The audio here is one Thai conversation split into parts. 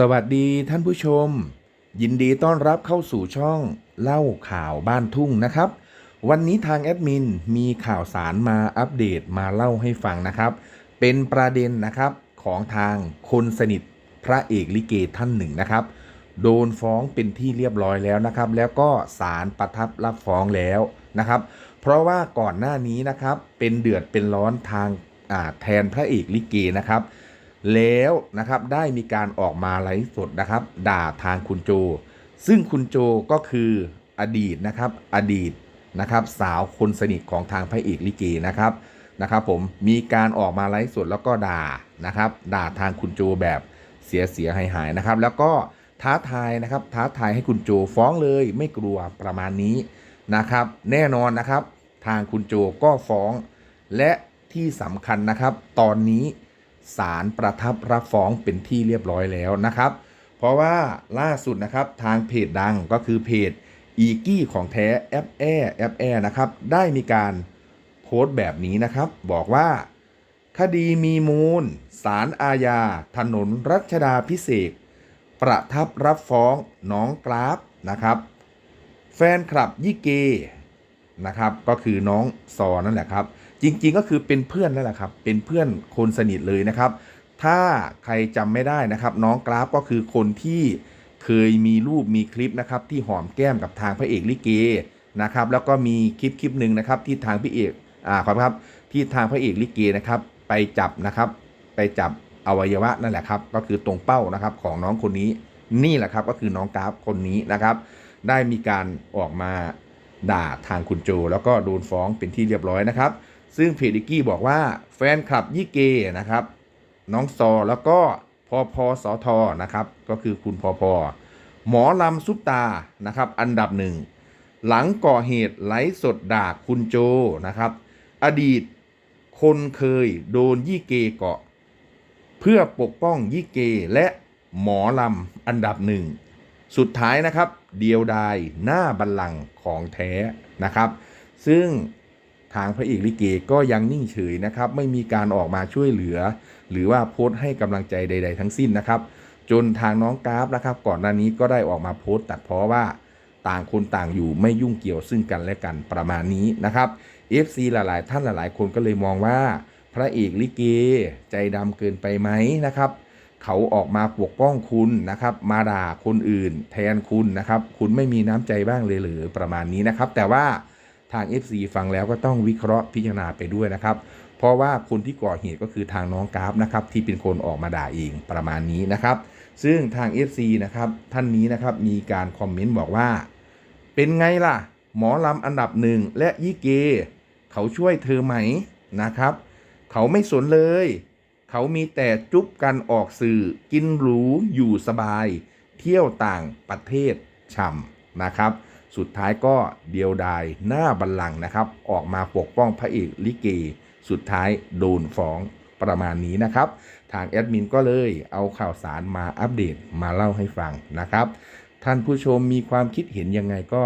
สวัสดีท่านผู้ชม ยินดีต้อนรับเข้าสู่ช่องเล่าข่าวบ้านทุ่งนะครับ วันนี้ทางแอดมินมีข่าวสารมาอัปเดตมาเล่าให้ฟังนะครับ เป็นประเด็นนะครับของทางคนสนิทพระเอกลิเกท่านหนึ่งนะครับ โดนฟ้องเป็นที่เรียบร้อยแล้วนะครับ แล้วก็ศาลประทับรับฟ้องแล้วนะครับ เพราะว่าก่อนหน้านี้นะครับเป็นเดือดเป็นร้อนทางแทนพระเอกลิเกนะครับ แล้วนะครับได้มีการออกมาไลฟ์สดนะครับ ด่าทางคุณโจ ซึ่งคุณโจก็คืออดีตนะครับอดีตนะครับสาวคนสนิทของทางพระเอกลิเกนะครับนะครับ ผมมีการออกมาไลฟ์สดแล้วก็ด่านะครับ ด่าทางคุณโจแบบเสียเสียหายหายนะครับ แล้วก็ท้าทายนะครับ ท้าทายให้คุณโจฟ้องเลยไม่กลัวประมาณนี้นะครับ แน่นอนนะครับ ทางคุณโจก็ฟ้อง และที่สำคัญนะครับ ตอนนี้ ศาลประทับรับฟ้องเป็นที่เรียบร้อยแล้วนะครับ เพราะว่าล่าสุดนะครับทางเพจดังก็คือเพจอีกี้ของแท้แอปแอแอปแอนะครับได้มีการโพสต์แบบนี้นะครับ บอกว่า คดีมีมูลศาลอาญา ถนนรัชดาพิเศษประทับรับฟ้องน้องกราฟนะครับ แฟนคลับยี่เก นะครับ ก็คือน้องซอนั่นแหละครับ จริงๆก็คือเป็นเพื่อนนั่นแหละครับ เป็นเพื่อนคนสนิทเลยนะครับ ถ้าใครจำไม่ได้นะครับ น้องกราฟก็คือคนที่เคยมีรูปมีคลิปนะครับ ที่หอมแก้มกับทางพระเอกลิเกนะครับ แล้วก็มีคลิปคลิปหนึ่งนะครับ ที่ทางพระเอกอ่าขอครับที่ทางพระเอกลิเกนะครับ ไปจับนะครับ ไปจับอวัยวะนั่นแหละครับ ก็คือตรงเป้านะครับของน้องคนนี้นี่แหละครับก็คือน้องกราฟคนนี้นะครับ ได้มีการออกมา ด่าทางคุณโจ แล้วก็โดนฟ้องเป็นที่เรียบร้อยนะครับ ซึ่งเพจดิกกี้บอกว่าแฟนคลับยี่เกนะครับ น้องซอแล้วก็พอพอสอทอนะครับ ก็คือคุณพอพอหมอลำซุปตานะครับ อันดับหนึ่งหลังก่อเหตุไลฟ์สดด่าคุณโจนะครับ อดีตคนเคยโดนยี่เกเกาะ เพื่อปกป้องยี่เกและหมอลำอันดับหนึ่ง สุดท้ายนะครับเดียวดายหน้าบัลลังก์ของแท้นะครับ ซึ่งทางพระเอกลิเกก็ยังนิ่งเฉยนะครับไม่มีการออกมาช่วยเหลือ หรือว่าโพสต์ให้กำลังใจใด ๆ ทั้งสิ้นนะครับ จนทางน้องกราฟนะครับ ก่อนหน้านี้ก็ได้ออกมาโพสต์ตัดเพราะว่าต่างคนต่างอยู่ไม่ยุ่งเกี่ยวซึ่งกันและกันประมาณนี้นะครับ FC หลายๆ ท่านหลายๆ คนก็เลยมองว่า พระเอกลิเกใจดำเกินไปไหมนะครับ เขาออกมาปกป้องคุณนะครับ มาด่าคนอื่น แทนคุณนะครับ คุณไม่มีน้ำใจบ้างเลยหรือประมาณนี้นะครับ แต่ว่าทาง FC ฟังแล้วก็ต้องวิเคราะห์พิจารณาไปด้วยนะครับ เพราะว่าคนที่ก่อเหตุก็คือทางน้องกราฟนะครับ ที่เป็นคนออกมาด่าเองประมาณนี้นะครับ ซึ่งทาง FC นะครับท่านนี้นะครับมีการคอมเมนต์บอกว่า เป็นไงล่ะ หมอลำอันดับหนึ่งและยี่เก เขาช่วยเธอไหมนะครับ เขาไม่สนเลย เขามีแต่จุ๊บกันออกสื่อ กินหรูอยู่สบาย เที่ยวต่างประเทศช่ำนะครับ สุดท้ายก็เดียวดายหน้าบัลลังก์นะครับ ออกมาปกป้องพระเอกลิเก สุดท้ายโดนฟ้องประมาณนี้นะครับ ทางแอดมินก็เลยเอาข่าวสารมาอัปเดตมาเล่าให้ฟังนะครับ ท่านผู้ชมมีความคิดเห็นยังไงก็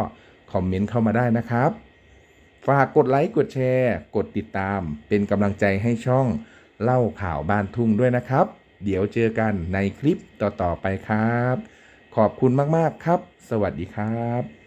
คอมเมนต์เข้ามาได้นะครับ ฝากกดไลค์กดแชร์ กดติดตามเป็นกำลังใจให้ช่อง เล่าข่าวบ้านทุ่งด้วยนะครับ เดี๋ยวเจอกันในคลิปต่อๆไปครับ ขอบคุณมากๆครับ สวัสดีครับ